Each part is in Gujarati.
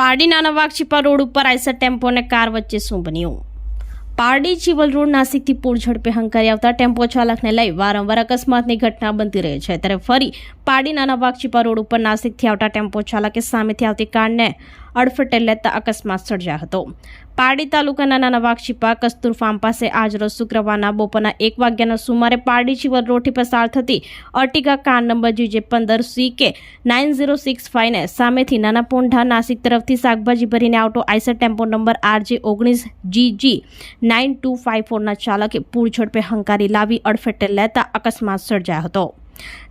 પારડીના નવાક્ષીપા રોડ ઉપર આઈસર ટેમ્પો અને કાર વચ્ચે શું બન્યું પારડી ચિવલ રોડ નાસિકથી પૂર ઝડપે હંકારી આવતા ટેમ્પો ચાલકને લઈ વારંવાર અકસ્માતની ઘટના બનતી રહી છે. ત્યારે ફરી પારડીના નવાક્ષીપા રોડ ઉપર નાસિકથી આવતા ટેમ્પો ચાલકે સામેથી આવતી કારને અડફેટે લેતા અકસ્માત સર્જાયો હતો. પારડી તાલુકાના નાના વાક્ષીપા કસ્તુર ફાર્મ પાસે આજરોજ શુક્રવારના બપોરના એક વાગ્યાના સુમારે પારડી ચિવલ રોટી પસાર થતી અર્ટિગા કાર નંબર જીજે પંદર C K nine zero six ફાઇવને સામેથી નાના પોંઢા નાસિક તરફથી શાકભાજી ભરીને આવતો આઈસર ટેમ્પો નંબર આરજે ઓગણીસ G G nine two five ફોરના ચાલકે પૂર ઝડપે હંકારી લાવી અડફેટે લેતા અકસ્માત સર્જાયો હતો.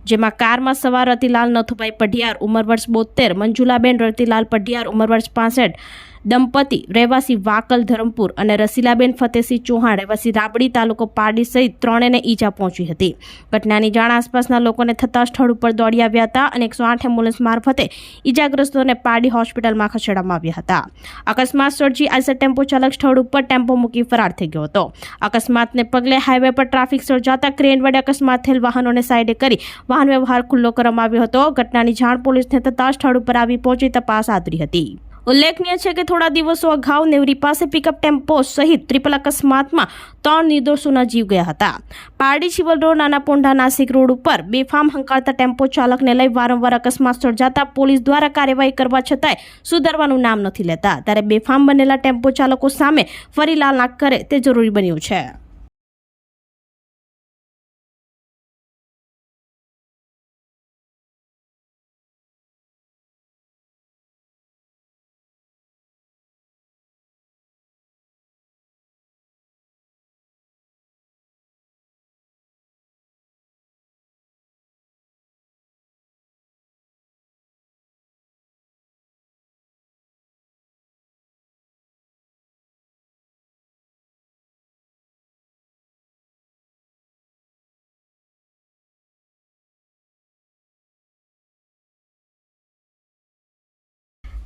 જેમાં કારમાં સવાર રતિલાલ નથુભાઈ પઢિયાર, ઉંમર વર્ષ બોતેર મંજુલાબેન રતિલાલ પઢિયાર, ઉંમર વર્ષ પાસઠ દંપતી, રહેવાસી વાકલ ધરમપુર અને રસીલાબેન ફતેસિંહ ચૌહાણ, રહેવાસી રાબડી તાલુકો પારડી સહિત ત્રણેને ઈજા પહોંચી હતી. ઘટનાની જાણ આસપાસના લોકોને થતા સ્થળ ઉપર દોડી આવ્યા હતા અને એકસો આઠ એમ્બ્યુલન્સ મારફતે ઈજાગ્રસ્તોને પારડી હોસ્પિટલમાં ખસેડવામાં આવ્યા હતા. અકસ્માત સર્જી આજે ટેમ્પો ચાલક સ્થળ ઉપર ટેમ્પો મૂકી ફરાર થઈ ગયો હતો. અકસ્માતને પગલે હાઈવે પર ટ્રાફિક સર્જાતા ક્રેન વડે અકસ્માત થયેલ વાહનોને સાઈડે કરી વાહન વ્યવહાર ખુલ્લો કરવામાં આવ્યો હતો. ઘટનાની જાણ પોલીસને થતા સ્થળ ઉપર આવી પહોંચી તપાસ આદરી હતી. ઉલ્લેખનીય છે કે થોડા દિવસો અગાઉ નેવરી પાસે પિકઅપ ટેમ્પો સહિત ટ્રિપલ અકસ્માતમાં ત્રણ નિર્દોષોના જીવ ગયા હતા. પારડી શિવલ રોડ નાના પોંઢા નાસિક રોડ ઉપર બેફામ હંકારતા ટેમ્પો ચાલકને લઈ વારંવાર અકસ્માત સર્જાતા પોલીસ દ્વારા કાર્યવાહી કરવા છતાંય સુધારવાનું નામ નથી લેતા. ત્યારે બેફામ બનેલા ટેમ્પો ચાલકો સામે ફરી લાલ નાક કરે તે જરૂરી બન્યું છે.